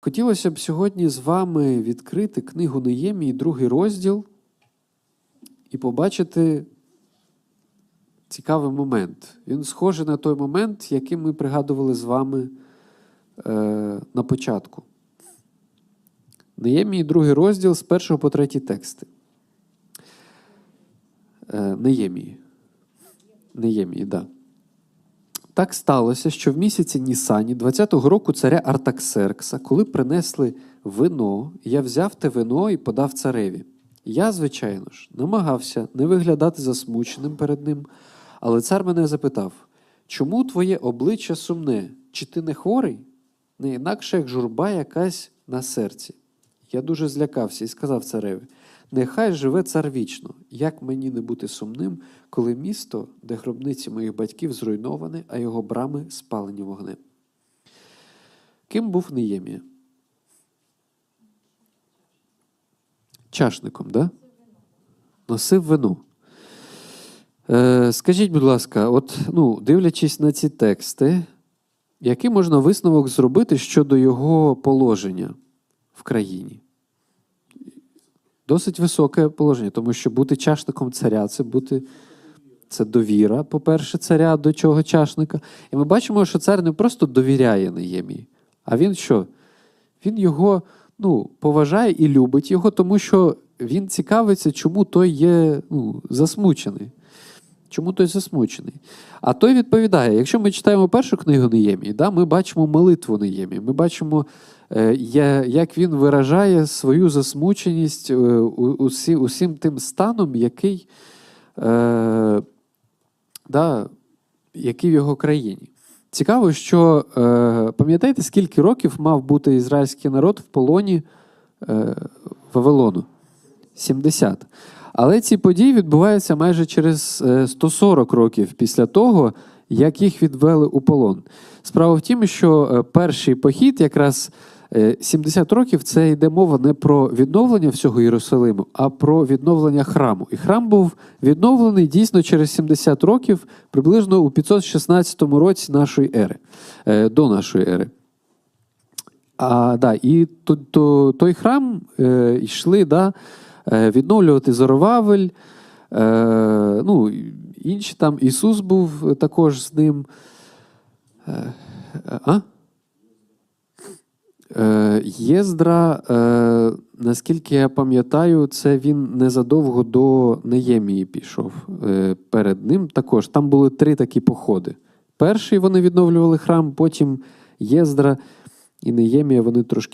Хотілося б сьогодні з вами відкрити книгу Неємії, другий розділ, і побачити цікавий момент. Він схожий на той момент, який ми пригадували з вами е, на початку. Неємії, другий розділ з першого по третій тексти. Е, Неємії. Неємії, так. Да. Так сталося, що в місяці Нісані 20-го року царя Артаксеркса, коли принесли вино, я взяв те вино і подав цареві. Я, звичайно ж, намагався не виглядати засмученим перед ним, але цар мене запитав: чому твоє обличчя сумне? Чи ти не хворий? Не інакше як журба якась на серці. Я дуже злякався і сказав цареві: Нехай живе цар вічно, як мені не бути сумним, коли місто, де гробниці моїх батьків зруйноване, а його брами спалені вогнем. Ким був Неємія? Чашником, да? Носив вино. Е, скажіть, будь ласка, от, ну, дивлячись на ці тексти, який можна висновок зробити щодо його положення в країні? Досить високе положення, тому що бути чашником царя це бути це довіра, по-перше, царя до чого чашника. І ми бачимо, що цар не просто довіряє Неємії, а він що? Він його ну, поважає і любить його, тому що він цікавиться, чому той є ну, засмучений. Чому той засмучений? А той відповідає: якщо ми читаємо першу книгу Неємії, да, ми бачимо молитву Неємії, ми бачимо, е, як він виражає свою засмученість е, усі, усім тим станом, який, е, да, який в його країні. Цікаво, що е, пам'ятаєте, скільки років мав бути ізраїльський народ в полоні е, Вавилону? 70. Але ці події відбуваються майже через е, 140 років після того, як їх відвели у полон. Справа в тім, що е, перший похід, якраз е, 70 років, це йде мова не про відновлення всього Єрусалиму, а про відновлення храму. І храм був відновлений дійсно через 70 років, приблизно у 516 році нашої ери, е, до нашої ери. А, да, і то, то, той храм е, йшли да, е, відновлювати Зоровавель, е, ну, інші там Ісус був також з ним. Е, а? Е, Єздра, е, наскільки я пам'ятаю, це він незадовго до Неємії пішов. Е, перед ним також. Там були три такі походи. Перший вони відновлювали храм, потім Єздра і Неємія вони трошки